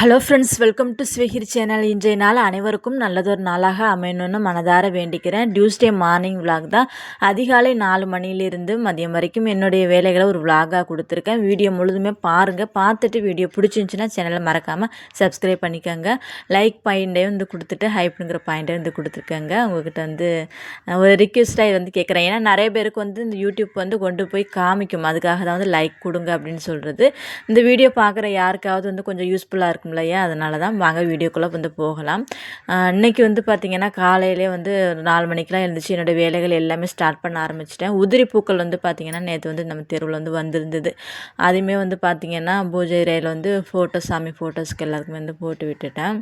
Hello friends welcome to ஸ்விகிரி channel இன்றைய நாள் அனைவருக்கும் நல்லதொரு நாளாக அமையணும்னு மனதார வேண்டிக்கிறேன். டியூஸ்டே மார்னிங் விலாக் தான். அதிகாலை நாலு மணிலிருந்து மதியம் வரைக்கும் என்னுடைய வேலைகளை ஒரு விலாகாக கொடுத்துருக்கேன். வீடியோ முழுதுமே பாருங்கள் பார்த்துட்டு வீடியோ பிடிச்சிருந்துச்சின்னா சேனலை மறக்காமல் சப்ஸ்கிரைப் பண்ணிக்கோங்க. லைக் பாயிண்டே வந்து கொடுத்துட்டு ஹைப்னுங்கிற பாயிண்டே வந்து கொடுத்துருக்கேங்க. உங்ககிட்ட வந்து ஒரு ரிக்வெஸ்ட்டாக வந்து கேட்குறேன் ஏன்னா நிறைய பேருக்கு வந்து இந்த யூடியூப் வந்து கொண்டு போய் காமிக்கும். அதுக்காக தான் வந்து லைக் கொடுங்க அப்படின்னு சொல்கிறது இந்த வீடியோ பார்க்குற யாருக்காவது வந்து கொஞ்சம் யூஸ்ஃபுல்லாக இருக்கும் இருக்கும் இல்லையா? அதனால தான் வாங்க வீடியோக்குள்ளே வந்து போகலாம். இன்றைக்கி வந்து பார்த்திங்கன்னா காலையிலே வந்து நாலு மணிக்கெலாம் எழுந்துச்சு என்னோடய வேலைகள் எல்லாமே ஸ்டார்ட் பண்ண ஆரம்பிச்சிட்டேன். உதிரி பூக்கள் வந்து பார்த்திங்கன்னா நேற்று வந்து நம்ம தெருவில் வந்து வந்திருந்தது. அதுவுமே வந்து பார்த்திங்கன்னா பூஜை ரயில் வந்து ஃபோட்டோ சாமி ஃபோட்டோஸ்க்கு எல்லாருக்குமே வந்து போட்டு விட்டுட்டேன்.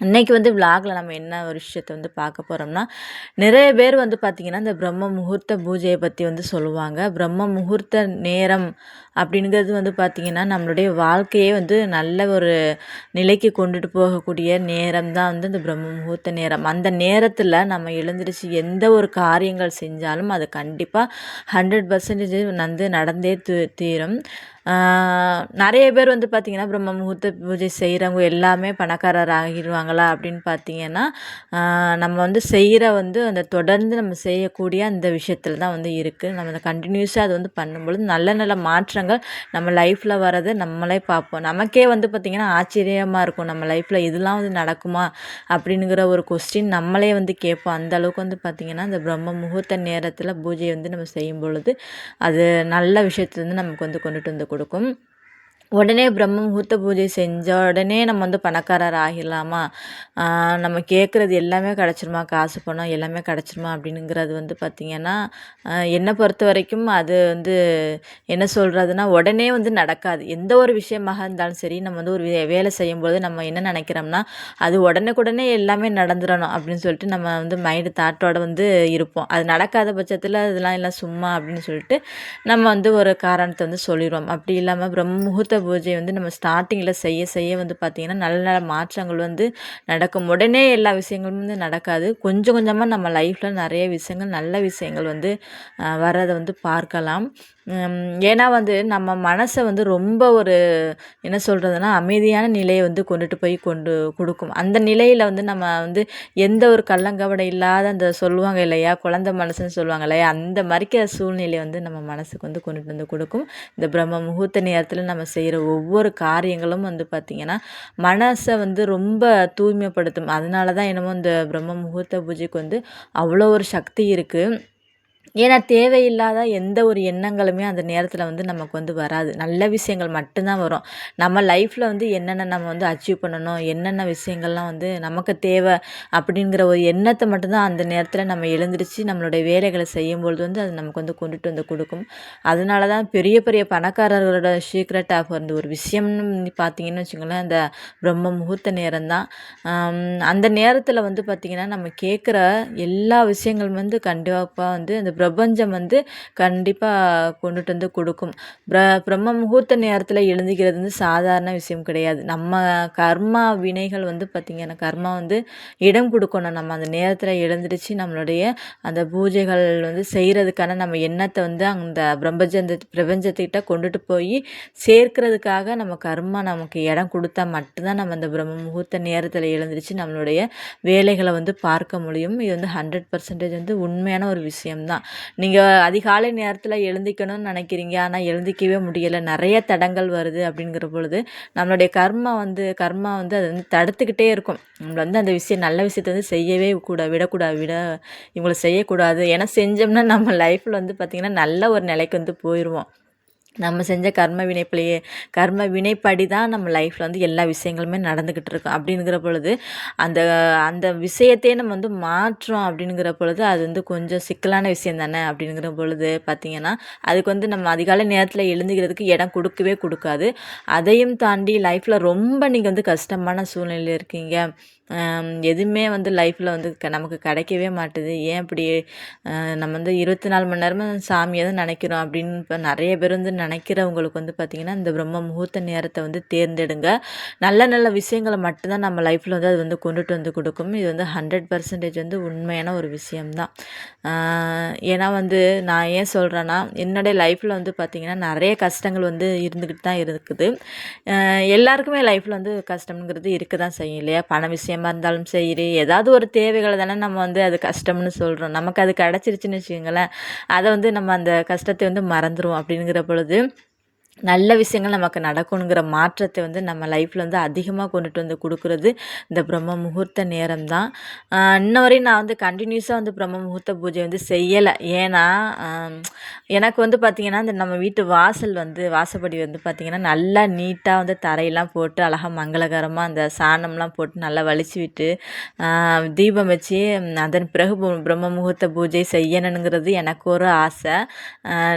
இன்றைக்கி வந்து விலாகில் நம்ம என்ன ஒரு விஷயத்தை வந்து பார்க்க போகிறோம்னா நிறைய பேர் வந்து பார்த்திங்கன்னா இந்த பிரம்ம முகூர்த்த பூஜையை பற்றி வந்து சொல்லுவாங்க. பிரம்ம முகூர்த்த நேரம் அப்படிங்கிறது வந்து பார்த்திங்கன்னா நம்மளுடைய வாழ்க்கையே வந்து நல்ல ஒரு நிலைக்கு கொண்டுட்டு போகக்கூடிய நேரம் தான் வந்து இந்த பிரம்ம முகூர்த்த நேரம். அந்த நேரத்தில் நம்ம எழுந்திரிச்சு எந்த ஒரு காரியங்கள் செஞ்சாலும் அது கண்டிப்பாக ஹண்ட்ரட் பர்சன்டேஜ் வந்து நடந்தே தீரும். நிறைய பேர் வந்து பார்த்திங்கன்னா பிரம்ம முகூர்த்த பூஜை செய்கிறவங்க எல்லாமே பணக்காரர் ஆகிடுவாங்களா அப்படின்னு பார்த்தீங்கன்னா நம்ம வந்து செய்கிற வந்து அந்த தொடர்ந்து நம்ம செய்யக்கூடிய அந்த விஷயத்தில் தான் வந்து இருக்குது நம்ம அந்த கண்டினியூஸாக அது வந்து பண்ணும்பொழுது நல்ல நல்ல மாற்றங்கள் நம்ம லைஃப்பில் வர்றது நம்மளே பார்ப்போம். நமக்கே வந்து பார்த்திங்கன்னா ஆச்சரியமாக இருக்கும். நம்ம லைஃப்பில் இதெல்லாம் வந்து நடக்குமா அப்படிங்கிற ஒரு கொஸ்டின் நம்மளே வந்து கேட்போம். அந்த அளவுக்கு வந்து பார்த்திங்கன்னா அந்த பிரம்ம முகூர்த்த நேரத்தில் பூஜை வந்து நம்ம செய்யும் பொழுது அது நல்ல விஷயத்துலேருந்து நமக்கு வந்து கொண்டுட்டு வந்து கொடுக்கும். உடனே பிரம்ம முகூர்த்த பூஜை செஞ்ச உடனே நம்ம வந்து பணக்காரர் ஆகிடலாமா? நம்ம கேட்குறது எல்லாமே கிடச்சிருமா? காசு பணம் எல்லாமே கிடச்சிருமா? அப்படிங்கிறது வந்து பார்த்திங்கன்னா என்னை பொறுத்த வரைக்கும் அது வந்து என்ன சொல்கிறதுனா உடனே வந்து நடக்காது. எந்த ஒரு விஷயமாக இருந்தாலும் சரி நம்ம வந்து ஒரு வேலை செய்யும்போது நம்ம என்ன நினைக்கிறோம்னா அது உடனுக்குடனே எல்லாமே நடந்துடணும் அப்படின்னு சொல்லிட்டு நம்ம வந்து மைண்டு தாட்டோடு வந்து இருப்போம். அது நடக்காத பட்சத்தில் இதெல்லாம் எல்லாம் சும்மா அப்படின்னு சொல்லிட்டு நம்ம வந்து ஒரு காரணத்தை வந்து சொல்லிடுவோம். அப்படி இல்லாமல் பிரம்ம முகூர்த்த பூஜை வந்து நம்ம ஸ்டார்டிங்கில் செய்ய செய்ய வந்து பார்த்திங்கன்னா நல்ல நல்ல மாற்றங்கள் வந்து நடக்கும். உடனே எல்லா விஷயங்களும் வந்து நடக்காது. கொஞ்சம் கொஞ்சமாக நம்ம லைஃப்பில் நிறைய விஷயங்கள் நல்ல விஷயங்கள் வந்து வர்றதை வந்து பார்க்கலாம். ஏன்னா வந்து நம்ம மனசை வந்து ரொம்ப ஒரு என்ன சொல்கிறதுனா அமைதியான நிலையை வந்து கொண்டுட்டு போய் கொண்டு கொடுக்கும். அந்த நிலையில் வந்து நம்ம வந்து எந்த ஒரு கள்ளங்கவடை இல்லாத அந்த சொல்லுவாங்க இல்லையா குழந்த மனசுன்னு சொல்லுவாங்க இல்லையா அந்த மறிக்கிற சூழ்நிலை வந்து நம்ம மனசுக்கு வந்து கொண்டுட்டு வந்து கொடுக்கும். இந்த பிரம்ம முகூர்த்த நேரத்தில் நம்ம செய்கிற ஒவ்வொரு காரியங்களும் வந்து பார்த்திங்கன்னா மனசை வந்து ரொம்ப தூய்மைப்படுத்தும். அதனால தான் என்னமோ இந்த பிரம்ம முகூர்த்த பூஜைக்கு வந்து அவ்வளோ ஒரு சக்தி இருக்குது ஏன்னா தேவையில்லாத எந்த ஒரு எண்ணங்களுமே அந்த நேரத்தில் வந்து நமக்கு வந்து வராது. நல்ல விஷயங்கள் மட்டும்தான் வரும். நம்ம லைஃப்பில் வந்து என்னென்ன நம்ம வந்து அச்சீவ் பண்ணணும் என்னென்ன விஷயங்கள்லாம் வந்து நமக்கு தேவை அப்படிங்கிற ஒரு எண்ணத்தை மட்டும்தான் அந்த நேரத்தில் நம்ம எழுந்திரிச்சு நம்மளுடைய வேலைகளை செய்யும்பொழுது வந்து அது நமக்கு வந்து கொண்டுட்டு வந்து கொடுக்கும். அதனால தான் பெரிய பெரிய பணக்காரர்களோட சீக்ரெட் ஆஃப் அந்த ஒரு விஷயம்னு பார்த்தீங்கன்னு வச்சுக்கோங்களேன் அந்த பிரம்ம முகூர்த்த நேரம் தான் அந்த நேரத்தில் வந்து பார்த்திங்கன்னா நம்ம கேட்குற எல்லா விஷயங்களும் வந்து கண்டிப்பாக வந்து அந்த பிரபஞ்சம் வந்து கண்டிப்பாக கொண்டுட்டு வந்து கொடுக்கும். பிர பிரம்ம முகூர்த்த நேரத்தில் எழுந்துக்கிறது வந்து சாதாரண விஷயம் கிடையாது. நம்ம கர்மா வினைகள் வந்து பார்த்திங்கன்னா கர்மா வந்து இடம் கொடுக்கணும். நம்ம அந்த நேரத்தில் எழுந்துருச்சு நம்மளுடைய அந்த பூஜைகள் வந்து செய்கிறதுக்கான நம்ம எண்ணத்தை வந்து அந்த பிரபஞ்சந்த பிரபஞ்சத்துக்கிட்ட கொண்டுட்டு போய் சேர்க்கிறதுக்காக நம்ம கர்மா நமக்கு இடம் கொடுத்தா மட்டும்தான் நம்ம அந்த பிரம்ம முகூர்த்த நேரத்தில் எழுந்துருச்சு நம்மளுடைய வேலைகளை வந்து பார்க்க முடியும். இது வந்து ஹண்ட்ரட் பர்சன்டேஜ் வந்து உண்மையான ஒரு விஷயம்தான். நீங்கள் அதிகாலை நேரத்தில் எழுந்திக்கணும்னு நினைக்கிறீங்க. ஆனால் எழுந்திக்கவே முடியலை. நிறைய தடங்கள் வருது அப்படிங்கிற பொழுது நம்மளுடைய கர்மா வந்து கர்மா வந்து அது வந்து தடுத்துக்கிட்டே இருக்கும். நம்மளை வந்து அந்த விஷயம் நல்ல விஷயத்தை வந்து செய்யவே கூட விடக்கூடாது விட இவங்களை செய்யக்கூடாது. ஏன்னா செஞ்சோம்னா நம்ம லைஃப்பில் வந்து பார்த்திங்கன்னா நல்ல ஒரு நிலைக்கு வந்து போயிடுவோம் நம்ம செஞ்ச கர்ம வினைப்பிலேயே கர்ம வினைப்படி தான் நம்ம லைஃப்பில் வந்து எல்லா விஷயங்களுமே நடந்துக்கிட்டு இருக்கும் அப்படிங்கிற பொழுது அந்த அந்த விஷயத்தையே நம்ம வந்து மாற்றோம் அப்படிங்கிற பொழுது அது வந்து கொஞ்சம் சிக்கலான விஷயம் தானே அப்படிங்கிற பொழுது பார்த்திங்கன்னா அதுக்கு வந்து நம்ம அதிகாலை நேரத்தில் எழுந்துக்கிறதுக்கு இடம் கொடுக்கவே கொடுக்காது. அதையும் தாண்டி லைஃப்பில் ரொம்ப நீங்கள் வந்து கஷ்டமான சூழ்நிலையில் இருக்கீங்க. எதுவுமே வந்து லைஃப்பில் வந்து க நமக்கு கிடைக்கவே மாட்டுது. ஏன் இப்படி நம்ம வந்து இருபத்தி நாலு மணி நேரமும் சாமியை தான் நினைக்கிறோம் அப்படின்னு இப்போ நிறைய பேர் வந்து நினைக்கிறவங்களுக்கு வந்து பார்த்திங்கன்னா இந்த பிரம்ம முகூர்த்த நேரத்தை வந்து தேர்ந்தெடுங்க. நல்ல நல்ல விஷயங்களை மட்டும்தான் நம்ம லைஃப்பில் வந்து அது வந்து கொண்டுட்டு வந்து கொடுக்கும். இது வந்து ஹண்ட்ரட் பர்சன்டேஜ் வந்து உண்மையான ஒரு விஷயம்தான். ஏன்னா வந்து நான் ஏன் சொல்கிறேன்னா என்னுடைய லைஃப்பில் வந்து பார்த்திங்கன்னா நிறைய கஷ்டங்கள் வந்து இருந்துக்கிட்டு தான் இருக்குது. எல்லாருக்குமே லைஃப்பில் வந்து கஷ்டம்ங்கிறது இருக்க தான் செய்யும் இல்லையா? பண விஷயம் இருந்தாலும் சரி ஏதாவது ஒரு தேவைகளை தானே நம்ம வந்து அது கஷ்டம்னு சொல்கிறோம் நமக்கு அது கிடச்சிருச்சுன்னு வச்சுக்கோங்களேன். அதை வந்து நம்ம அந்த கஷ்டத்தை வந்து மறந்துடுவோம் அப்படிங்கிற பொழுது நல்ல விஷயங்கள் நமக்கு நடக்கணுங்கிற மாற்றத்தை வந்து நம்ம லைஃப்பில் வந்து அதிகமாக கொண்டுட்டு வந்து கொடுக்குறது இந்த பிரம்ம முகூர்த்த நேரம் தான் இன்ன வரையும் நான் வந்து கண்டினியூஸாக வந்து பிரம்ம முகூர்த்த பூஜை வந்து செய்யலை. ஏன்னா எனக்கு வந்து பார்த்திங்கன்னா இந்த நம்ம வீட்டு வாசல் வந்து வாசப்படி வந்து பார்த்திங்கன்னா நல்லா நீட்டாக வந்து தரையெல்லாம் போட்டு அழகாக மங்களகரமாக அந்த சாணம்லாம் போட்டு நல்லா வலிச்சு விட்டு தீபம் வச்சு அதன் பிறகு பிரம்ம முகூர்த்த பூஜை செய்யணுங்கிறது எனக்கு ஒரு ஆசை.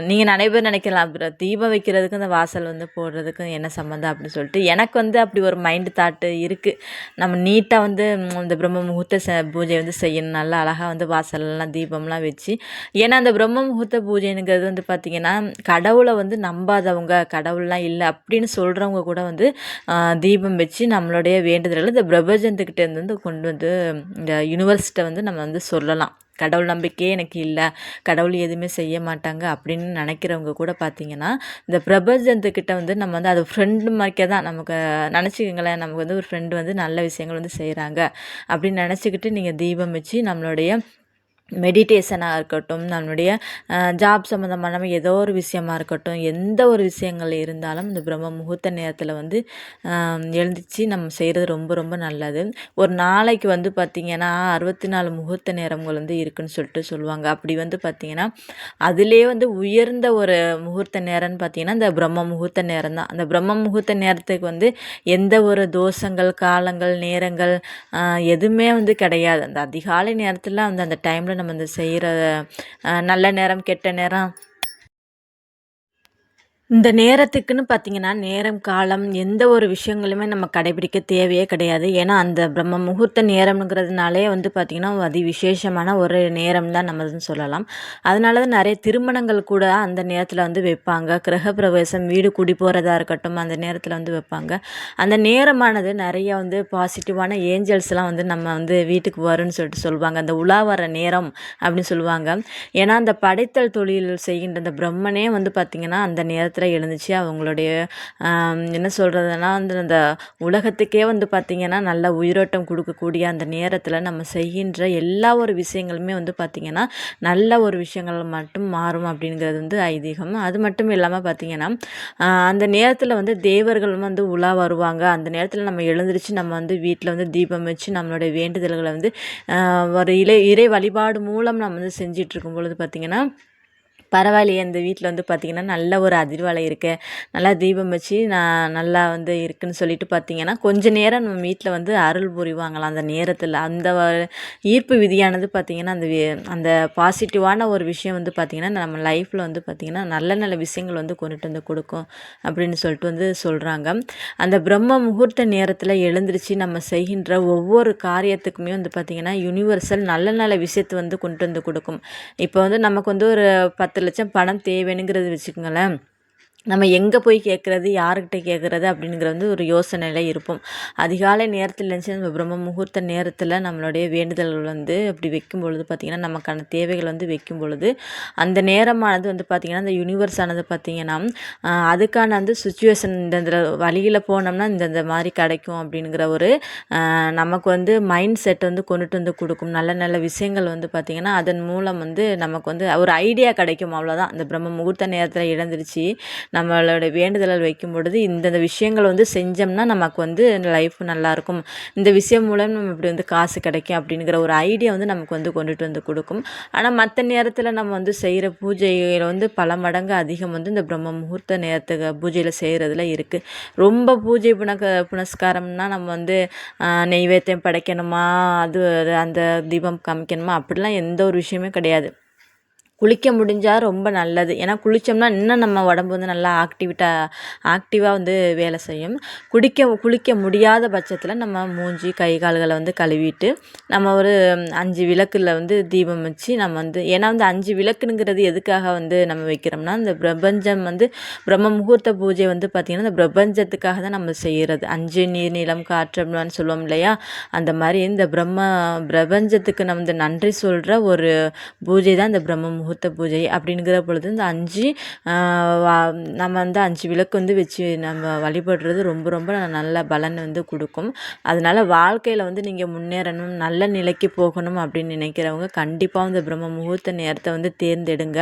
நீங்கள் நிறைய பேர் நினைக்கலாம் தீபம் வைக்கிறதுக்கு அந்த வாசல் வந்து போடுறதுக்கும் என்ன சம்மந்தம் அப்படின்னு சொல்லிட்டு எனக்கு வந்து அப்படி ஒரு மைண்டு தாட்டு இருக்குது நம்ம நீட்டாக வந்து இந்த பிரம்ம முகூர்த்த பூஜை வந்து செய்யணும். நல்லா அழகாக வந்து வாசல்லாம் தீபம்லாம் வச்சு. ஏன்னா அந்த பிரம்ம முகூர்த்த பூஜைங்கிறது வந்து பார்த்திங்கன்னா கடவுளை வந்து நம்பாதவங்க கடவுள்லாம் இல்லை அப்படின்னு சொல்கிறவங்க கூட வந்து தீபம் வச்சு நம்மளுடைய வேண்டுதல்களை இந்த பிரபஞ்சத்துக்கிட்டேருந்து வந்து கொண்டு வந்து இந்த யூனிவர்ஸ்கிட்ட வந்து நம்ம வந்து சொல்லலாம். கடவுள் நம்பிக்கையே எனக்கு இல்லை. கடவுள் எதுவுமே செய்ய மாட்டாங்க அப்படின்னு நினைக்கிறவங்க கூட பார்த்தீங்கன்னா இந்த பிரபஞ்சத்துக்கிட்ட வந்து நம்ம வந்து அது ஃப்ரெண்டு மாதிரிக்கே தான் நமக்கு நினச்சிக்கோங்களேன் நமக்கு வந்து ஒரு ஃப்ரெண்டு வந்து நல்ல விஷயங்கள் வந்து செய்கிறாங்க அப்படின்னு நினச்சிக்கிட்டு நீங்கள் தீபம் வச்சு நம்மளுடைய மெடிடேஷனாக இருக்கட்டும் நம்மளுடைய ஜாப் சம்மந்தமான ஏதோ ஒரு விஷயமா இருக்கட்டும் எந்த ஒரு விஷயங்கள் இருந்தாலும் இந்த பிரம்ம முகூர்த்த நேரத்தில் வந்து எழுந்திரிச்சு நம்ம செய்கிறது ரொம்ப ரொம்ப நல்லது. ஒரு நாளைக்கு வந்து பார்த்திங்கன்னா அறுபத்தி நாலு முகூர்த்த நேரங்கள் வந்து இருக்குன்னு சொல்லிட்டு சொல்லுவாங்க. அப்படி வந்து பார்த்திங்கன்னா அதிலே வந்து உயர்ந்த ஒரு முகூர்த்த நேரம்னு பார்த்திங்கன்னா இந்த பிரம்ம முகூர்த்த நேரம் தான். அந்த பிரம்ம முகூர்த்த நேரத்துக்கு வந்து எந்த ஒரு தோஷங்கள் காலங்கள் நேரங்கள் எதுவுமே வந்து கிடையாது. அந்த அதிகாலை நேரத்தில் அந்த அந்த டைமில் நம்ம இந்த செய்கிற நல்ல நேரம் கெட்ட நேரம் இந்த நேரத்துக்குன்னு பார்த்தீங்கன்னா நேரம் காலம் எந்த ஒரு விஷயங்களுமே நம்ம கடைபிடிக்க தேவையே கிடையாது. ஏன்னா அந்த பிரம்ம முகூர்த்த நேரம்ங்கிறதுனாலே வந்து பார்த்திங்கன்னா அதி விசேஷமான ஒரு நேரம் தான் நம்ம சொல்லலாம். அதனால தான் நிறைய திருமணங்கள் கூட அந்த நேரத்தில் வந்து வைப்பாங்க. கிரகப்பிரவேசம் வீடு குடி போகிறதா இருக்கட்டும் அந்த நேரத்தில் வந்து வைப்பாங்க. அந்த நேரமானது நிறைய வந்து பாசிட்டிவான ஏஞ்சல்ஸ்லாம் வந்து நம்ம வந்து வீட்டுக்கு வரும்னு சொல்லிட்டு சொல்லுவாங்க. அந்த உலா வர நேரம் அப்படின்னு சொல்லுவாங்க. ஏன்னா அந்த படைத்தல் தொழில் செய்கின்ற அந்த பிரம்மனே வந்து பார்த்திங்கன்னா அந்த நேரத்தில் எழுந்துச்சு. அவங்களுடைய என்ன சொல்கிறதுனா வந்து அந்த உலகத்துக்கே வந்து பார்த்திங்கன்னா நல்ல உயிரோட்டம் கொடுக்கக்கூடிய அந்த நேரத்தில் நம்ம செய்கின்ற எல்லா ஒரு விஷயங்களுமே வந்து பார்த்திங்கன்னா நல்ல ஒரு விஷயங்கள் மட்டும் மாறும் அப்படிங்கிறது வந்து ஐதீகம். அது மட்டும் இல்லாமல் பார்த்திங்கன்னா அந்த நேரத்தில் வந்து தேவர்கள் வந்து உலா வருவாங்க. அந்த நேரத்தில் நம்ம எழுந்திரிச்சு நம்ம வந்து வீட்டில் வந்து தீபம் வச்சு நம்மளுடைய வேண்டுதல்களை வந்து ஒரு இறை இறை வழிபாடு மூலம் நம்ம வந்து செஞ்சிட்ருக்கும் பொழுது பார்த்திங்கன்னா பரவாயில்லையே இந்த வீட்டில் வந்து பார்த்திங்கன்னா நல்ல ஒரு அதிர்வலை இருக்குது நல்லா தீபம் வச்சு நான் நல்லா வந்து இருக்குதுன்னு சொல்லிட்டு பார்த்தீங்கன்னா கொஞ்ச நேரம் நம்ம வீட்டில் வந்து அருள் புரிவாங்களாம் அந்த நேரத்தில். அந்த ஈர்ப்பு விதியானது பார்த்திங்கன்னா அந்த அந்த பாசிட்டிவான ஒரு விஷயம் வந்து பார்த்திங்கன்னா நம்ம லைஃப்பில் வந்து பார்த்திங்கன்னா நல்ல நல்ல விஷயங்கள் வந்து கொண்டுட்டு வந்து கொடுக்கும் அப்படின்னு சொல்லிட்டு வந்து சொல்கிறாங்க அந்த பிரம்ம முகூர்த்த நேரத்தில் எழுந்திருச்சு நம்ம செய்கின்ற ஒவ்வொரு காரியத்துக்குமே வந்து பார்த்திங்கன்னா யுனிவர்சல் நல்ல நல்ல விஷயத்தை வந்து கொண்டு வந்து கொடுக்கும். இப்போ வந்து நமக்கு வந்து ஒரு பத்து லட்சம் பணம் தேவைனுங்கிறது வச்சுக்கோங்களேன். நம்ம எங்கே போய் கேட்குறது யாருக்கிட்ட கேட்குறது அப்படிங்கிற வந்து ஒரு யோசனையில் இருப்போம். அதிகாலை நேரத்தில் இருந்துச்சு நம்ம பிரம்ம முகூர்த்த நேரத்தில் நம்மளுடைய வேண்டுதல்கள் வந்து அப்படி வைக்கும் பொழுது பார்த்திங்கன்னா நமக்கான தேவைகள் வந்து வைக்கும் பொழுது அந்த நேரமானது வந்து பார்த்திங்கன்னா அந்த யூனிவர்ஸ் ஆனது பார்த்திங்கன்னா அதுக்கான அந்த சுச்சுவேஷன் இந்த வழியில் போனோம்னா இந்தந்த மாதிரி கிடைக்கும் அப்படிங்கிற ஒரு நமக்கு வந்து மைண்ட் செட் வந்து கொண்டுட்டு வந்து கொடுக்கும். நல்ல நல்ல விஷயங்கள் வந்து பார்த்திங்கன்னா அதன் மூலம் வந்து நமக்கு வந்து ஒரு ஐடியா கிடைக்கும். அவ்வளோதான் அந்த பிரம்ம முகூர்த்த நேரத்தில் இழந்துருச்சு நம்மளோட வேண்டுதல் வைக்கும் பொழுது இந்தந்த விஷயங்கள் வந்து செஞ்சோம்னா நமக்கு வந்து லைஃப் நல்லாயிருக்கும். இந்த விஷயம் மூலம் நம்ம இப்படி வந்து காசு கிடைக்கும் அப்படிங்கிற ஒரு ஐடியா வந்து நமக்கு வந்து கொண்டுட்டு வந்து கொடுக்கும். ஆனால் மற்ற நேரத்தில் நம்ம வந்து செய்கிற பூஜையில் வந்து பல மடங்கு அதிகம் வந்து இந்த பிரம்ம முகூர்த்த நேரத்துக்கு பூஜையில் செய்கிறதுல இருக்குது ரொம்ப பூஜை புனக புனஸ்காரம்னா நம்ம வந்து நெய்வேத்தியம் படைக்கணுமா? அது அது அந்த தீபம் காமிக்கணுமா? அப்படிலாம் எந்த ஒரு விஷயமே கிடையாது. குளிக்க முடிஞ்சால் ரொம்ப நல்லது. ஏன்னா குளித்தோம்னா இன்னும் நம்ம உடம்பு வந்து நல்லா ஆக்டிவிட்டாக ஆக்டிவாக வந்து வேலை செய்யும். குடிக்க குளிக்க முடியாத பட்சத்தில் நம்ம மூஞ்சி கை கால்களை வந்து கழுவிட்டு நம்ம ஒரு அஞ்சு விளக்கில் வந்து தீபம் வச்சு நம்ம வந்து ஏன்னா வந்து அஞ்சு விளக்குங்கிறது எதுக்காக வந்து நம்ம வைக்கிறோம்னா இந்த பிரபஞ்சம் வந்து பிரம்ம முகூர்த்த பூஜை வந்து பார்த்திங்கன்னா இந்த பிரபஞ்சத்துக்காக தான் நம்ம செய்கிறது அஞ்சு நீர் நிலம் காற்று அப்படின்னு சொல்லுவோம் இல்லையா? அந்த மாதிரி இந்த பிரம்ம பிரபஞ்சத்துக்கு நம்ம இந்த நன்றி சொல்கிற ஒரு பூஜை தான் இந்த பிரம்ம முகூர்த்த பூஜை அப்படிங்கிற பொழுது இந்த அஞ்சு நம்ம வந்து அஞ்சு விளக்கு வந்து வச்சு நம்ம வழிபடுறது ரொம்ப ரொம்ப நல்ல பலன் வந்து கொடுக்கும். அதனால் வாழ்க்கையில் வந்து நீங்கள் முன்னேறணும் நல்ல நிலைக்கு போகணும் அப்படின்னு நினைக்கிறவங்க கண்டிப்பாக இந்த பிரம்ம முகூர்த்த நேரத்தை வந்து தேர்ந்தெடுங்க.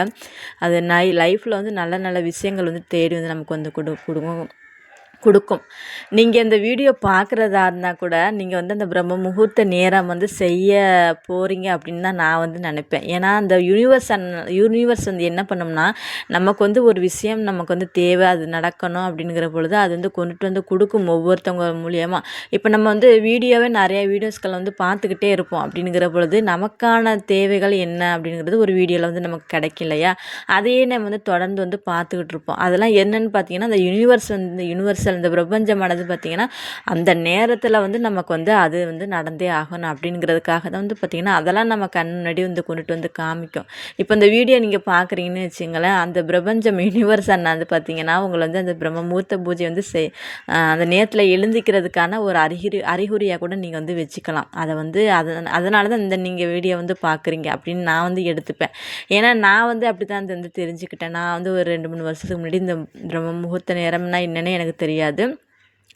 அது நை லைஃப்பில் வந்து நல்ல நல்ல விஷயங்கள் வந்து தேடி வந்து நமக்கு வந்து கொடு கொடுக்கும். கொடுக்கும். நீங்கள் இந்த வீடியோ பார்க்குறதா இருந்தால் கூட நீங்கள் வந்து அந்த பிரம்ம முகூர்த்த நேரம் வந்து செய்ய போகிறீங்க அப்படின்னு தான் நான் வந்து நினைப்பேன். ஏன்னா அந்த யூனிவர்ஸ் அன் யூனிவர்ஸ் வந்து என்ன பண்ணோம்னா நமக்கு வந்து ஒரு விஷயம் நமக்கு வந்து தேவை அது நடக்கணும் அப்படிங்கிற பொழுது அது வந்து கொண்டுட்டு வந்து கொடுக்கும் ஒவ்வொருத்தவங்க மூலியமாக இப்போ நம்ம வந்து வீடியோவே நிறைய வீடியோஸ்களை வந்து பார்த்துக்கிட்டே இருப்போம் அப்படிங்கிற பொழுது நமக்கான தேவைகள் என்ன அப்படிங்கிறது ஒரு வீடியோவில் வந்து நமக்கு கிடைக்கலையா? அதையே நம்ம வந்து தொடர்ந்து வந்து பார்த்துக்கிட்டு இருப்போம். அதெல்லாம் என்னென்னு பார்த்தீங்கன்னா அந்த யூனிவர்ஸ் வந்து யூனிவர்ஸ் யூனிவர்சல் இந்த பிரபஞ்சமானது பார்த்திங்கன்னா அந்த நேரத்தில் வந்து நமக்கு வந்து அது வந்து நடந்தே ஆகணும் அப்படிங்கிறதுக்காக தான் வந்து பார்த்திங்கன்னா அதெல்லாம் நம்ம கண் முன்னாடி வந்து கொண்டுட்டு வந்து காமிக்கும். இப்போ இந்த வீடியோ நீங்கள் பார்க்குறீங்கன்னு வச்சுங்களேன் அந்த பிரபஞ்சம் யூனிவர்ஸ் அண்ணாந்து பார்த்திங்கன்னா உங்களை வந்து அந்த பிரம்மமூர்த்த பூஜை வந்து செய் அந்த நேரத்தில் எழுந்திக்கிறதுக்கான ஒரு அறிகுறி அறிகுறியாக கூட நீங்கள் வந்து வச்சுக்கலாம். அதை வந்து அதை அதனால தான் இந்த நீங்கள் வீடியோ வந்து பார்க்குறீங்க அப்படின்னு நான் வந்து எடுத்துப்பேன். ஏன்னா நான் வந்து அப்படி தான் வந்து தெரிஞ்சுக்கிட்டேன். நான் வந்து ஒரு ரெண்டு மூணு வருஷத்துக்கு முன்னாடி இந்த பிரம்ம முகூர்த்த நேரம்னா என்னென்னு எனக்கு தெரியும் தெரியாது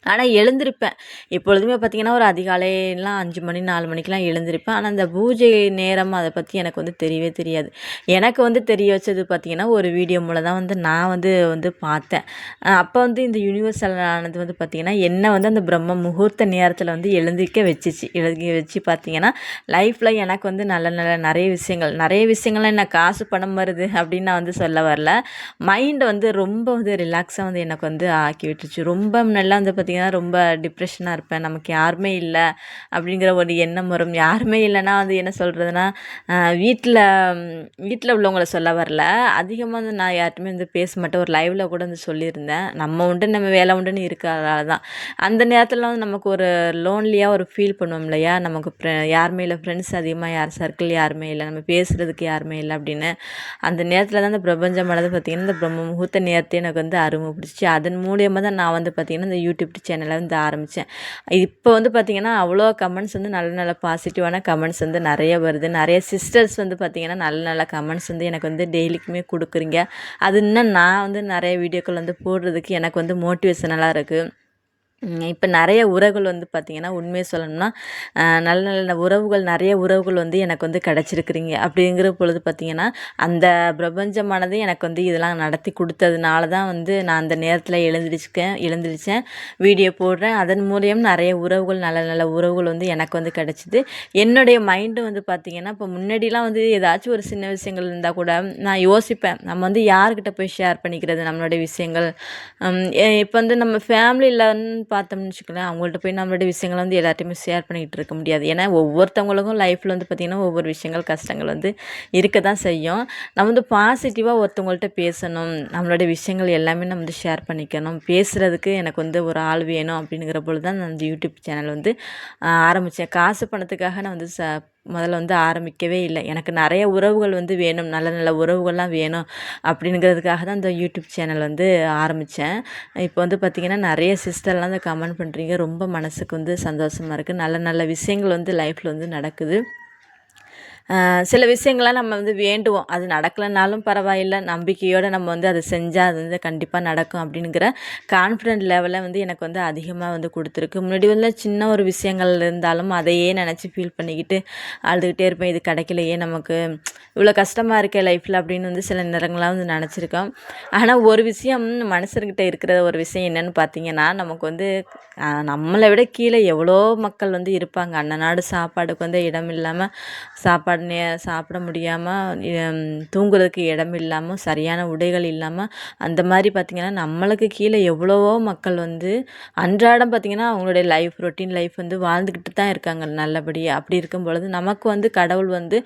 ஆனால் எழுந்திருப்பேன். எப்பொழுதுமே பார்த்திங்கன்னா ஒரு அதிகாலையெல்லாம் அஞ்சு மணி நாலு மணிக்கெலாம் எழுந்திருப்பேன். ஆனால் அந்த பூஜை நேரம் அதை பற்றி எனக்கு வந்து தெரியவே தெரியாது. எனக்கு வந்து தெரிய வச்சது பார்த்திங்கன்னா ஒரு வீடியோ மூலம் தான் வந்து நான் வந்து வந்து பார்த்தேன். அப்போ வந்து இந்த யூனிவர்சல் ஆனது வந்து பார்த்திங்கன்னா என்னை வந்து அந்த பிரம்ம முகூர்த்த நேரத்தில் வந்து எழுந்திருக்க வச்சிச்சு. எழுதி வச்சு பார்த்திங்கன்னா லைஃப்பில் எனக்கு வந்து நல்ல நல்ல நிறைய விஷயங்கள். நிறைய விஷயங்கள்லாம் என்ன காசு பணம் வருது அப்படின்னு நான் வந்து சொல்ல வரல. மைண்டை வந்து ரொம்ப வந்து ரிலாக்ஸாக வந்து எனக்கு வந்து ஆக்கி விட்டுச்சு ரொம்ப நல்லா வந்து பார்த்திங்கன்னா பார்த்திங்கன்னா ரொம்ப டிப்ரெஷனாக இருப்பேன். நமக்கு யாருமே இல்லை அப்படிங்கிற ஒரு எண்ணம் வரும். யாருமே இல்லைன்னா வந்து என்ன சொல்கிறதுனா வீட்டில் வீட்டில் உள்ளவங்கள சொல்ல வரல. அதிகமாக வந்து நான் யார்ட்டுமே வந்து பேச மாட்டேன். ஒரு லைவில் கூட வந்து சொல்லியிருந்தேன். நம்ம உண்டு நம்ம வேலை உண்டுன்னு இருக்கிறதால தான். அந்த நேரத்தில் வந்து நமக்கு ஒரு லோன்லியாக ஒரு ஃபீல் பண்ணுவோம் இல்லையா? நமக்கு யாருமே இல்லை. ஃப்ரெண்ட்ஸ் அதிகமாக யார் சர்க்கிள் யாருமே இல்லை. நம்ம பேசுகிறதுக்கு யாருமே இல்லை அப்படின்னு. அந்த நேரத்தில் தான் இந்த பிரபஞ்சமானது பார்த்திங்கன்னா இந்த பிரம்ம முகூர்த்த நேரத்தை எனக்கு வந்து அருமை பிடிச்சி அதன் மூலியமாக தான் நான் வந்து பார்த்திங்கன்னா இந்த யூடியூப் சேனலை வந்து ஆரம்பித்தேன் இப்போ வந்து பார்த்திங்கன்னா அவ்வளோ கமெண்ட்ஸ் வந்து நல்ல நல்ல பாசிட்டிவான கமெண்ட்ஸ் வந்து நிறைய வருது. நிறைய சிஸ்டர்ஸ் வந்து பார்த்திங்கன்னா நல்ல நல்ல கமெண்ட்ஸ் வந்து எனக்கு வந்து டெய்லிக்குமே கொடுக்குறீங்க. அது இன்னும் நான் வந்து நிறைய வீடியோக்கள் வந்து போடுறதுக்கு எனக்கு வந்து மோட்டிவேஷனலாக இருக்குது இப்போ நிறைய உறவுகள் வந்து பார்த்திங்கன்னா உண்மையை சொல்லணும்னா நல்ல நல்ல உறவுகள் நிறைய உறவுகள் வந்து எனக்கு வந்து கிடச்சிருக்குறீங்க. அப்படிங்கிற பொழுது பார்த்திங்கன்னா அந்த பிரபஞ்சமானது எனக்கு வந்து இதெல்லாம் நடத்தி கொடுத்ததுனால தான் வந்து நான் அந்த நேரத்தில் எழுந்திரிச்சிக்கேன் எழுந்திரிச்சேன் வீடியோ போடுறேன். அதன் மூலியம் நிறைய உறவுகள் நல்ல நல்ல உறவுகள் வந்து எனக்கு வந்து கிடச்சிது. என்னுடைய மைண்டு வந்து பார்த்திங்கன்னா இப்போ முன்னாடிலாம் வந்து ஏதாச்சும் ஒரு சின்ன விஷயங்கள் இருந்தால் கூட நான் யோசிப்பேன். நம்ம வந்து யார்கிட்ட போய் ஷேர் பண்ணிக்கிறது நம்மளுடைய விஷயங்கள்? இப்போ வந்து நம்ம ஃபேமிலியில் பார்த்தோம்னு வச்சுக்கோங்களேன் அவங்கள்ட்ட போய் நம்மளோட விஷயங்களை வந்து எல்லாத்தையுமே ஷேர் பண்ணிகிட்டு இருக்க முடியாது. ஏன்னா ஒவ்வொருத்தவங்களுக்கும் லைஃப்பில் வந்து பார்த்திங்கன்னா ஒவ்வொரு விஷயங்கள் கஷ்டங்கள் வந்து இருக்க தான் செய்யும். நம்ம வந்து பாசிட்டிவாக ஒருத்தவங்கள்ட்ட பேசணும். நம்மளோட விஷயங்கள் எல்லாமே நம்ம வந்து ஷேர் பண்ணிக்கணும். பேசுகிறதுக்கு எனக்கு வந்து ஒரு ஆள் வேணும் அப்படிங்கிற பொழுது தான் நான் வந்து யூடியூப் சேனல் வந்து ஆரம்பித்தேன் காசு பணத்துக்காக நான் வந்து ச முதல்ல வந்து ஆரம்பிக்கவே இல்லை. எனக்கு நிறைய உறவுகள் வந்து வேணும். நல்ல நல்ல உறவுகள்லாம் வேணும் அப்படிங்கிறதுக்காக தான் இந்த யூடியூப் சேனல் வந்து ஆரம்பித்தேன். இப்போ வந்து பார்த்திங்கன்னா நிறைய சிஸ்டர்லாம் வந்து கமெண்ட் பண்ணுறீங்க ரொம்ப மனசுக்கு வந்து சந்தோஷமாக இருக்குது நல்ல நல்ல விஷயங்கள் வந்து லைஃப்பில் வந்து நடக்குது. சில விஷயங்கள்லாம் நம்ம வந்து வேண்டுவோம். அது நடக்கலைனாலும் பரவாயில்லை. நம்பிக்கையோடு நம்ம வந்து அதை செஞ்சால் அது வந்து கண்டிப்பாக நடக்கும் அப்படிங்கிற கான்ஃபிடென்ட் லெவலில் வந்து எனக்கு வந்து அதிகமாக வந்து கொடுத்துருக்கு. முன்னாடி வந்து சின்ன ஒரு விஷயங்கள் இருந்தாலும் அதையே நினச்சி ஃபீல் பண்ணிக்கிட்டு அழுதுகிட்டே இருப்பேன். இது கிடைக்கலையே நமக்கு இவ்வளோ கஷ்டமாக இருக்கே லைஃப்பில் அப்படின்னு வந்து சில நேரங்களாக வந்து நினச்சிருக்கோம். ஆனால் ஒரு விஷயம் மனுஷர்கிட்ட இருக்கிற ஒரு விஷயம் என்னென்னு பார்த்தீங்கன்னா நமக்கு வந்து நம்மளை விட கீழே எவ்வளோ மக்கள் வந்து இருப்பாங்க. அன்னநாடு சாப்பாடுக்கு வந்து இடம் இல்லாமல் சாப்பாடு சாப்பாடு சாப்பிட முடியாமல் தூங்குறதுக்கு இடம் இல்லாமல் சரியான உடைகள் இல்லாமல் அந்த மாதிரி பார்த்திங்கன்னா நம்மளுக்கு கீழே எவ்வளவோ மக்கள் வந்து அன்றாடம் பார்த்திங்கன்னா அவங்களுடைய லைஃப் ரொட்டீன் லைஃப் வந்து வாழ்ந்துக்கிட்டு தான் இருக்காங்க நல்லபடியாக அப்படி இருக்கும் பொழுது நமக்கு வந்து கடவுள் வந்து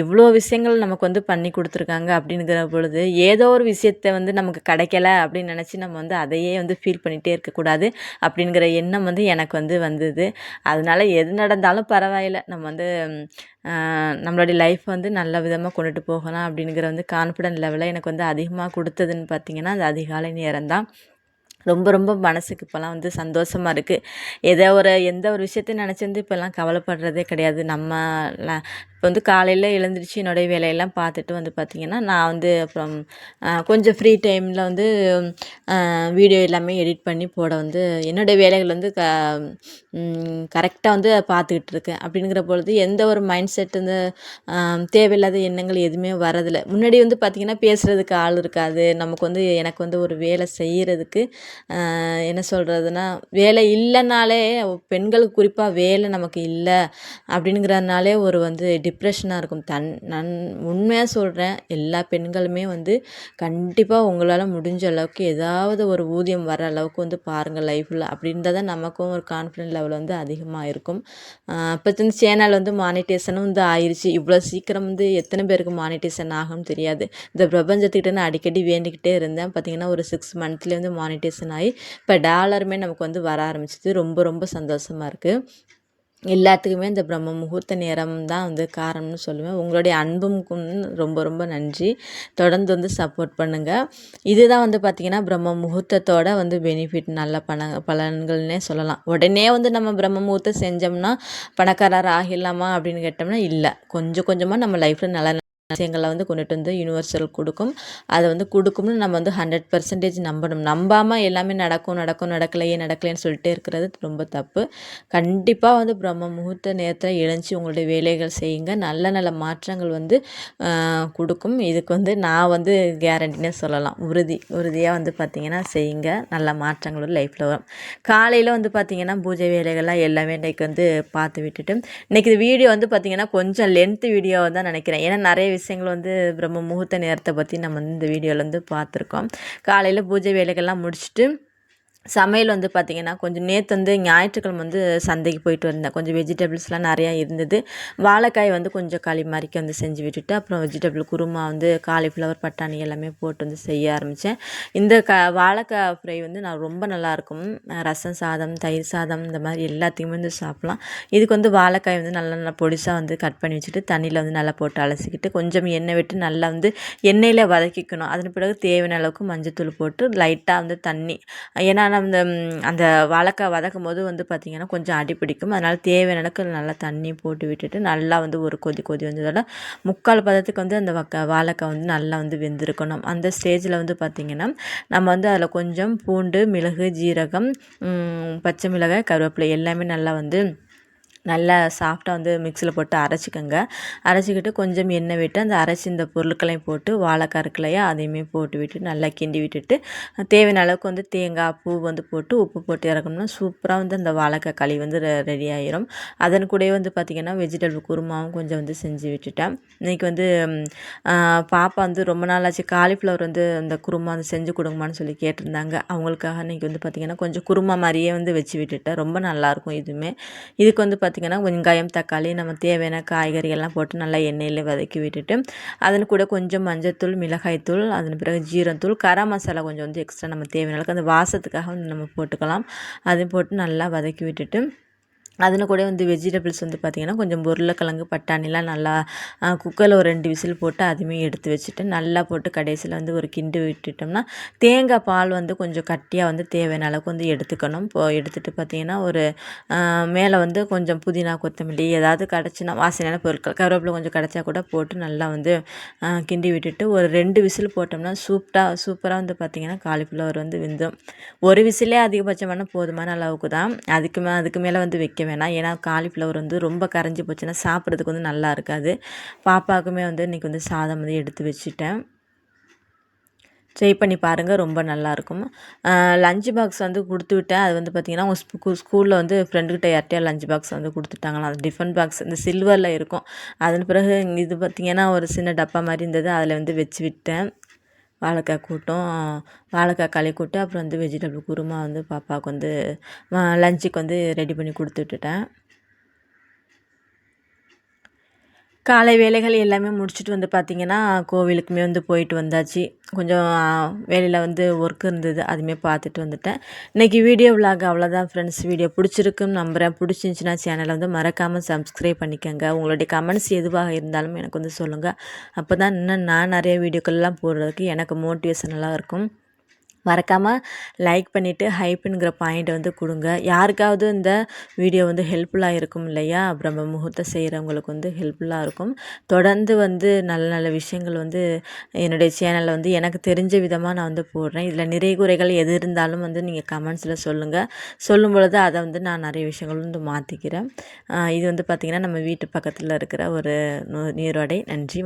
இவ்வளோ விஷயங்கள் நமக்கு வந்து பண்ணி கொடுத்துருக்காங்க அப்படிங்கிற பொழுது ஏதோ ஒரு விஷயத்த வந்து நமக்கு கிடைக்கல அப்படின்னு நினச்சி நம்ம வந்து அதையே வந்து ஃபீல் பண்ணிகிட்டே இருக்கக்கூடாது அப்படிங்கிற எண்ணம் வந்து எனக்கு வந்து வந்தது. அதனால் எது நடந்தாலும் பரவாயில்ல. நம்ம வந்து நம்மளுடைய லைஃப் வந்து நல்ல விதமாக கொண்டுட்டு போகலாம் அப்படிங்கிற வந்து கான்ஃபிடென்ட் லெவலில் எனக்கு வந்து அதிகமாக கொடுத்ததுன்னு பார்த்திங்கன்னா அது அதிகாலை நேரம் தான் ரொம்ப ரொம்ப மனசுக்கு இப்போலாம் வந்து சந்தோஷமாக இருக்குது எதோ ஒரு எந்த ஒரு விஷயத்தையும் நினச்சி வந்து இப்போல்லாம் கவலைப்படுறதே கிடையாது. நம்ம இப்போ வந்து காலையில் எழுந்திரிச்சு என்னுடைய வேலையெல்லாம் பார்த்துட்டு வந்து பார்த்திங்கன்னா நான் வந்து அப்புறம் கொஞ்சம் ஃப்ரீ டைமில் வந்து வீடியோ எல்லாமே எடிட் பண்ணி போட வந்து என்னுடைய வேலைகள் வந்து க கரெக்டாக வந்து பார்த்துக்கிட்டு இருக்கேன். அப்படிங்கிற பொழுது எந்த ஒரு மைண்ட் செட் வந்து தேவையில்லாத எண்ணங்கள் எதுவுமே வரதில்லை முன்னாடி வந்து பார்த்திங்கன்னா பேசுகிறதுக்கு ஆள் இருக்காது. நமக்கு வந்து எனக்கு வந்து ஒரு வேலை செய்கிறதுக்கு என்ன சொல்கிறதுனா வேலை இல்லைனாலே பெண்களுக்கு குறிப்பாக வேலை நமக்கு இல்லை. அப்படிங்கிறதுனாலே ஒரு வந்து டிப்ரெஷனாக இருக்கும். தன் நான் உண்மையாக சொல்கிறேன் எல்லா பெண்களுமே வந்து கண்டிப்பாக உங்களால் முடிஞ்ச அளவுக்கு ஏதாவது ஒரு ஊதியம் வர அளவுக்கு வந்து பாருங்கள் லைஃப்பில் அப்படி இருந்தால் தான் நமக்கும் ஒரு கான்ஃபிடென்ட் லெவல் வந்து அதிகமாக இருக்கும். இப்போ வந்து சேனல் வந்து மானிட்டேஷனும் வந்து ஆயிடுச்சு இவ்வளோ சீக்கிரம் வந்து எத்தனை பேருக்கு மானிட்டேஷன் ஆகும்னு தெரியாது. இந்த பிரபஞ்சத்துக்கிட்ட நான் அடிக்கடி வேண்டிக்கிட்டே இருந்தேன். பார்த்திங்கன்னா ஒரு சிக்ஸ் மந்த்லேயே வந்து மானிட்டேஷன் ஆகி இப்போ டாலருமே நமக்கு வந்து வர ஆரம்பிச்சிது. ரொம்ப ரொம்ப சந்தோஷமாக இருக்குது எல்லாத்துக்குமே இந்த பிரம்ம முகூர்த்த நேரம் தான் வந்து காரணம்னு சொல்லுவேன். உங்களுடைய அன்பும் ரொம்ப ரொம்ப நன்றி. தொடர்ந்து வந்து சப்போர்ட் பண்ணுங்கள் இதுதான் வந்து பார்த்திங்கன்னா பிரம்ம முகூர்த்தத்தோட வந்து பெனிஃபிட் நல்ல பண பலன்கள்னே சொல்லலாம். உடனே வந்து நம்ம பிரம்ம முகூர்த்தம் செஞ்சோம்னா பணக்காரர் ஆகிடலாமா அப்படின்னு கேட்டோம்னா இல்லை. கொஞ்சம் கொஞ்சமாக நம்ம லைஃப்பில் நல்ல விஷயங்களை வந்து கொண்டுட்டு வந்து யூனிவர்சல் கொடுக்கும். அதை வந்து கொடுக்கும்னு நம்ம வந்து ஹண்ட்ரட் பர்சன்டேஜ் நம்பணும். நம்பாமல் எல்லாமே நடக்கும் நடக்கும் நடக்கலையே நடக்கலைன்னு சொல்லிட்டே இருக்கிறது ரொம்ப தப்பு. கண்டிப்பாக வந்து பிரம்ம முகூர்த்த நேரத்தில் இழைஞ்சி உங்களுடைய வேலைகள் செய்யுங்க. நல்ல நல்ல மாற்றங்கள் வந்து கொடுக்கும். இதுக்கு வந்து நான் வந்து கேரண்டினே சொல்லலாம். உறுதி உறுதியாக வந்து பார்த்திங்கன்னா செய்யுங்க. நல்ல மாற்றங்கள் வந்து லைஃப்பில் வரும். காலையில் வந்து பார்த்திங்கன்னா பூஜை வேலைகள்லாம் எல்லாமே இன்றைக்கி வந்து பார்த்து விட்டுட்டு இன்றைக்கி வீடியோ வந்து பார்த்திங்கன்னா கொஞ்சம் லென்த்து வீடியோவை தான் நினைக்கிறேன். ஏன்னா நிறைய விஷயங்கள் வந்து பிரம்ம முகூர்த்த நேரத்தை பற்றி நம்ம வந்து இந்த வீடியோவில் வந்து பார்த்துருக்கோம். காலையில் பூஜை வேலைகள்லாம் முடிச்சுட்டு சமையல் வந்து பார்த்திங்கன்னா கொஞ்சம் நேற்று வந்து ஞாயிற்றுக்கிழமை வந்து சந்தைக்கு போயிட்டு வந்தேன். கொஞ்சம் வெஜிடபிள்ஸ்லாம் நிறையா இருந்தது. வாழைக்காய் வந்து கொஞ்சம் களி மாதிரிக்கு வந்து செஞ்சு விட்டுட்டு அப்புறம் வெஜிடபிள் குருமா வந்து காலிஃப்ளவர் பட்டாணி எல்லாமே போட்டு வந்து செய்ய ஆரம்பித்தேன் இந்த க வாழைக்காய் ஃப்ரை வந்து நான் ரொம்ப நல்லாயிருக்கும் ரசம் சாதம் தயிர் சாதம் இந்த மாதிரி எல்லாத்தையுமே வந்து சாப்பிட்லாம். இதுக்கு வந்து வாழைக்காய் வந்து நல்லா நல்லா பொடிசாக வந்து கட் பண்ணி வச்சுட்டு தண்ணியில் வந்து நல்லா போட்டு அலசிக்கிட்டு கொஞ்சம் எண்ணெய் விட்டு நல்லா வந்து எண்ணெயில் வதக்கிக்கணும். அதன் பிறகு தேவையான அளவுக்கு மஞ்சத்தூள் போட்டு லைட்டாக வந்து தண்ணி ஏன்னா அந்த அந்த வாழைக்காய் வதக்கும் போது வந்து பார்த்திங்கன்னா கொஞ்சம் அடி பிடிக்கும். அதனால் தேவையான அளவுக்கு நல்லா தண்ணி போட்டு விட்டுட்டு நல்லா வந்து ஒரு கொதி கொதி வந்ததோட முக்கால் பதத்துக்கு வந்து அந்த வக்க வாழைக்காய் வந்து நல்லா வந்து வெந்திருக்கணும். அந்த ஸ்டேஜில் வந்து பார்த்திங்கன்னா நம்ம வந்து அதில் கொஞ்சம் பூண்டு மிளகு ஜீரகம் பச்சை மிளகாய் கருவேப்பிலை எல்லாமே நல்லா வந்து நல்லா சாஃப்டாக வந்து மிக்சியில் போட்டு அரைச்சிக்கோங்க. அரைச்சிக்கிட்டு கொஞ்சம் எண்ணெய் விட்டு அந்த அரைச்சி இந்த பொருட்களையும் போட்டு வாழைக்காய் இருக்குல்லையா அதையுமே போட்டு விட்டு நல்லா கிண்டி விட்டுட்டு தேவையான அளவுக்கு வந்து தேங்காய் பூ வந்து போட்டு உப்பு போட்டு இறக்கணும்னா சூப்பராக வந்து அந்த வாழைக்காய் களி வந்து ரெடி ஆயிரும். அதன் கூடவே வந்து பார்த்திங்கன்னா வெஜிடபிள் குருமாவும் கொஞ்சம் வந்து செஞ்சு விட்டுட்டேன். இன்றைக்கி வந்து பாப்பா வந்து ரொம்ப நாள் ஆச்சு காலிஃப்ளவர் வந்து அந்த குருமா வந்து செஞ்சு கொடுங்கம்மான்னு சொல்லி கேட்டிருந்தாங்க. அவங்களுக்காக இன்றைக்கி வந்து பார்த்திங்கன்னா கொஞ்சம் குருமா மாதிரியே வந்து வச்சு விட்டுட்டேன். ரொம்ப நல்லாயிருக்கும் இதுவுமே இதுக்கு வந்து பார்த்திங்கன்னா வெங்காயம் தக்காளி நம்ம தேவையான காய்கறிகள்லாம் போட்டு நல்லா எண்ணெயில் வதக்கி விட்டுட்டு அதன் கூட கொஞ்சம் மஞ்சத்தூள் மிளகாய்த்தூள் அதன் பிறகு ஜீரத்தூள் கரம் மசாலா கொஞ்சம் வந்து எக்ஸ்ட்ரா நம்ம தேவையான அளவுக்கு அந்த வாசத்துக்காக வந்து நம்ம போட்டுக்கலாம். அதையும் போட்டு நல்லா வதக்கி விட்டுட்டு அதில் கூட வந்து வெஜிடபிள்ஸ் வந்து பார்த்திங்கன்னா கொஞ்சம் உருளைக்கிழங்கு பட்டாணிலாம் நல்லா குக்கரில் ஒரு ரெண்டு விசில் போட்டு அதுவுமே எடுத்து வச்சுட்டு நல்லா போட்டு கடைசியில் வந்து ஒரு கிண்டு விட்டுட்டோம்னா தேங்காய் பால் வந்து கொஞ்சம் கட்டியாக வந்து தேவையான அளவுக்கு வந்து எடுத்துக்கணும். இப்போ எடுத்துகிட்டு பார்த்திங்கன்னா ஒரு மேலே வந்து கொஞ்சம் புதினா கொத்தமல்லி ஏதாவது கிடச்சினா வாசனையான பொருட்கள் கருவேப்பிலை கொஞ்சம் கிடச்சா கூட போட்டு நல்லா வந்து கிண்டி விட்டுட்டு ஒரு ரெண்டு விசில் போட்டோம்னா சூப்பராக சூப்பராக வந்து பார்த்திங்கன்னா காலிஃப்ளவர் வந்து விந்தும் ஒரு விசிலே அதிகபட்சமான போதுமான அளவுக்கு தான் அதுக்கு மே அதுக்கு மேலே வந்து வைக்க வேணாம். ஏன்னா காலிஃப்ளவர் வந்து ரொம்ப கரைஞ்சி போச்சுன்னா சாப்பிட்றதுக்கு வந்து நல்லா இருக்காது. பாப்பாவுக்குமே வந்து இன்றைக்கி வந்து சாதம் வந்து எடுத்து வச்சுட்டேன். ட்ரை பண்ணி பாருங்கள் ரொம்ப நல்லாயிருக்கும் லஞ்ச் பாக்ஸ் வந்து கொடுத்து விட்டேன். அது வந்து பார்த்திங்கன்னா உங்கள் ஸ்கூ ஸ்கூலில் வந்து ஃப்ரெண்டுக்கிட்ட யார்கிட்டயோ லஞ்ச் பாக்ஸ் வந்து கொடுத்துட்டாங்களாம் அது டிஃபன் பாக்ஸ் இந்த சில்வரில் இருக்கும். அதன் பிறகு இது பார்த்திங்கன்னா ஒரு சின்ன டப்பா மாதிரி இருந்தது. அதில் வந்து வச்சு விட்டேன். வாழைக்காய் கூட்டும் வாழைக்காய் களி கூட்டு அப்புறம் வந்து வெஜிடபிள் குருமா வந்து பாப்பாவுக்கு வந்து லஞ்சுக்கு வந்து ரெடி பண்ணி கொடுத்து விட்டுட்டேன் காலை வேலைகள் எல்லாமே முடிச்சுட்டு வந்து பார்த்திங்கன்னா கோவிலுக்குமே வந்து போயிட்டு வந்தாச்சு. கொஞ்சம் வேலையில் வந்து ஒர்க் இருந்தது அதுமே பார்த்துட்டு வந்துட்டேன். இன்றைக்கி வீடியோ விலாக் அவ்வளோதான் ஃப்ரெண்ட்ஸ் வீடியோ பிடிச்சிருக்குன்னு நம்புகிறேன் பிடிச்சிருந்துச்சின்னா சேனலை வந்து மறக்காமல் சப்ஸ்கிரைப் பண்ணிக்கோங்க. உங்களுடைய கமெண்ட்ஸ் எதுவாக இருந்தாலும் எனக்கு வந்து சொல்லுங்கள் அப்போ தான் இன்னும் நான் நிறைய வீடியோக்கள்லாம் போடுறதுக்கு எனக்கு மோட்டிவேஷனலாக இருக்கும். மறக்காமல் லைக் பண்ணிவிட்டு ஹைப்புங்கிற பாயிண்ட்டை வந்து கொடுங்க. யாருக்காவது இந்த வீடியோ வந்து ஹெல்ப்ஃபுல்லாக இருக்கும் இல்லையா? பிரம்ம முகூர்த்தம் செய்கிறவங்களுக்கு வந்து ஹெல்ப்ஃபுல்லாக இருக்கும். தொடர்ந்து வந்து நல்ல நல்ல விஷயங்கள் வந்து என்னுடைய சேனலில் வந்து எனக்கு தெரிஞ்ச விதமாக நான் வந்து போடுறேன். இதில் நிறைய குறைகள் எது இருந்தாலும் வந்து நீங்கள் கமெண்ட்ஸில் சொல்லுங்கள் சொல்லும் பொழுது அதை வந்து நான் நிறைய விஷயங்கள் வந்து மாற்றிக்கிறேன் இது வந்து பார்த்திங்கன்னா நம்ம வீட்டு பக்கத்தில் இருக்கிற ஒரு நீரோடை. நன்றி.